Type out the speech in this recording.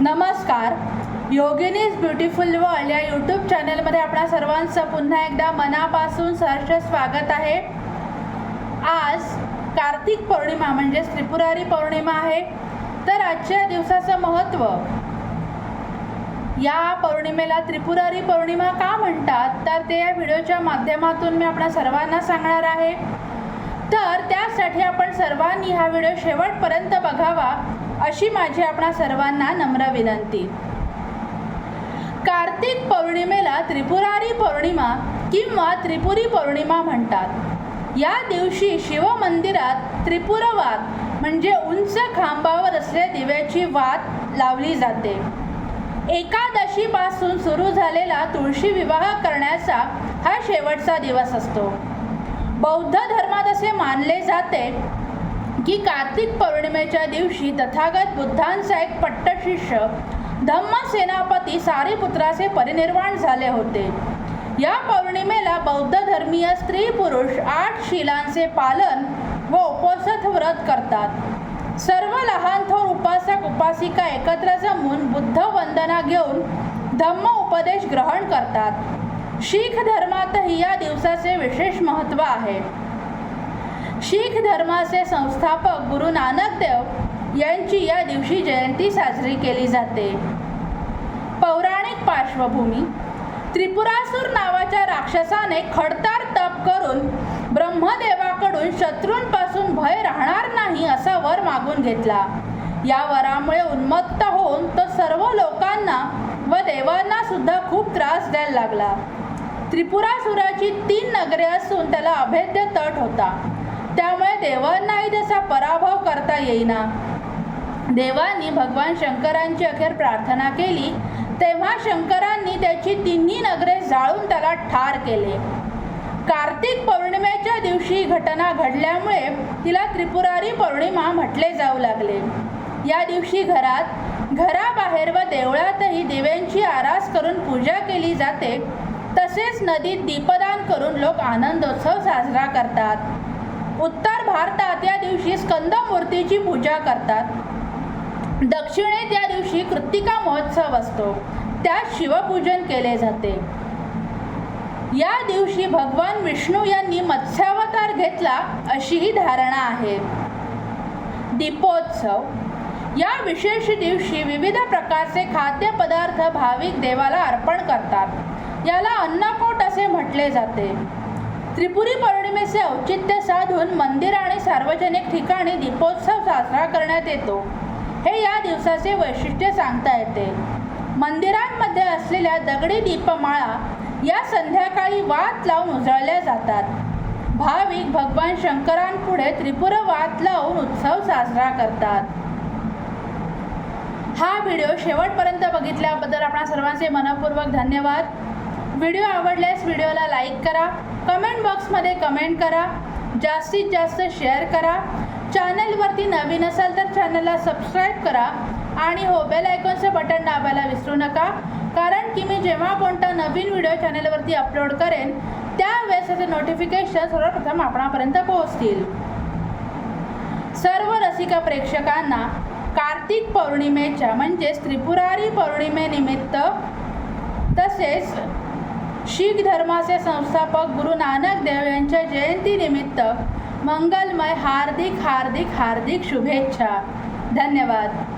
नमस्कार. Yogini's beautiful world या YouTube चॅनलमध्ये आपणा सर्वांचं पुन्हा एकदा मनापासून सहर्ष स्वागत आहे. आज कार्तिक पौर्णिमा म्हणजेच त्रिपुरारी पौर्णिमा आहे. तर आजच्या दिवसाचं महत्त्व या पौर्णिमेला त्रिपुरारी पौर्णिमा का म्हणतात? तर ते या व्हिडिओच्या माध्यमातून मी आपणा सर्वांना सांगणार आहे. तर त्यासाठी आपण सर्वांनी हा व्हिडिओ शेवटपर्यंत बघावा. अशी माझी आपणा सर्वांना नम्र विनंती. कार्तिक पौर्णिमेला त्रिपुरारी पौर्णिमा किंवा त्रिपुरी पौर्णिमा म्हणतात. या दिवशी शिवमंदिरात त्रिपुरवात म्हणजे उंच खांबावर असलेल्या दिव्याची वात लावली जाते. एकादशीपासून सुरू झालेला तुळशी विवाह करण्याचा हा शेवटचा दिवस असतो. बौद्ध धर्मात असे मानले जाते की कार्तिक पौर्णिमेच्या दिवशी तथागत बुद्धांचा एक पट्टशिष्य धम्मसेनापती सारीपुत्राचे परिनिर्वाण झाले होते. या पौर्णिमेला बौद्ध धर्मीय स्त्री पुरुष आठ शिलांचे पालन व उपोसत व्रत करतात. सर्व लहान थोर उपासक उपासिका एकत्र जमून बुद्ध वंदना घेऊन धम्म उपदेश ग्रहण करतात. शीख धर्मातही या दिवसाचे विशेष महत्त्व आहे. शीख धर्माचे संस्थापक गुरु नानक देव यांची या दिवशी जयंती साजरी केली जाते. पौराणिक पार्श्वभूमी त्रिपुरासूर नावाच्या राक्षसाने खडतार तप करून ब्रह्मदेवाकडून शत्रूंपासून भय राहणार नाही असा वर मागून घेतला. या वरामुळे उन्मत्त होऊन तो सर्व लोकांना व देवांना सुद्धा खूप त्रास द्यायला लागला. त्रिपुरासुराची तीन नगरे असून त्याला अभेद्य तट होता. त्यामुळे देवांनाही त्याचा पराभव करता येईना. देवांनी भगवान शंकरांची अखेर प्रार्थना केली तेव्हा शंकरांनी त्याची तिन्ही नगरे जाळून त्याला ठार केले. कार्तिक पौर्णिमेच्या दिवशी घटना घडल्यामुळे तिला त्रिपुरारी पौर्णिमा म्हटले जाऊ लागले. या दिवशी घरात घराबाहेर व देवळातही दिव्यांची आरास करून पूजा केली जाते तसेच नदीत दीपदान करून लोक आनंदोत्सव साजरा करतात. उत्तर भारतात या दिवशी स्कंद मूर्तीची पूजा करतात. दक्षिणेत या दिवशी कृत्तिका महोत्सव असतो. त्यात शिवपूजन केले जाते. या दिवशी भगवान विष्णू यांनी मत्स्यावतार घेतला अशीही धारणा आहे. दीपोत्सव. या विशेष दिवशी विविध प्रकारचे खाद्यपदार्थ भाविक देवाला अर्पण करतात. याला अन्नकोट असे म्हटले जाते. त्रिपुरी पौर्णिमेचे औचित्य साधून मंदिर आणि सार्वजनिक ठिकाणी दीपोत्सव साजरा करण्यात येतो. हे या दिवसाचे वैशिष्ट्य सांगता येते. मंदिरांमध्ये असलेल्या दगडी दीपमाळा या संध्याकाळी वात लावून उजळल्या जातात. भाविक भगवान शंकरांपुढे त्रिपुर वात लावून उत्सव साजरा करतात. हा व्हिडिओ शेवटपर्यंत बघितल्याबद्दल आपणा सर्वांचे मनपूर्वक धन्यवाद. व्हिडिओ आवडल्यास व्हिडिओला लाईक करा कमेंट बॉक्समध्ये कमेंट करा जास्तीत जास्त शेअर करा. चॅनलवरती नवीन असाल तर चॅनलला सबस्क्राईब करा आणि हो बेल आयकॉनचं बटन दाबायला विसरू नका. कारण की मी जेव्हा कोणता नवीन व्हिडिओ चॅनलवरती अपलोड करेन त्यावेळेस त्याचे नोटिफिकेशन सर्वप्रथम आपणापर्यंत पोहोचतील. सर्व रसिका प्रेक्षकांना कार्तिक पौर्णिमेच्या म्हणजेच त्रिपुरारी पौर्णिमेनिमित्त तसेच शीख धर्माचे संस्थापक गुरु नानक देव यांच्या जयंतीनिमित्त मंगलमय हार्दिक हार्दिक हार्दिक शुभेच्छा. धन्यवाद.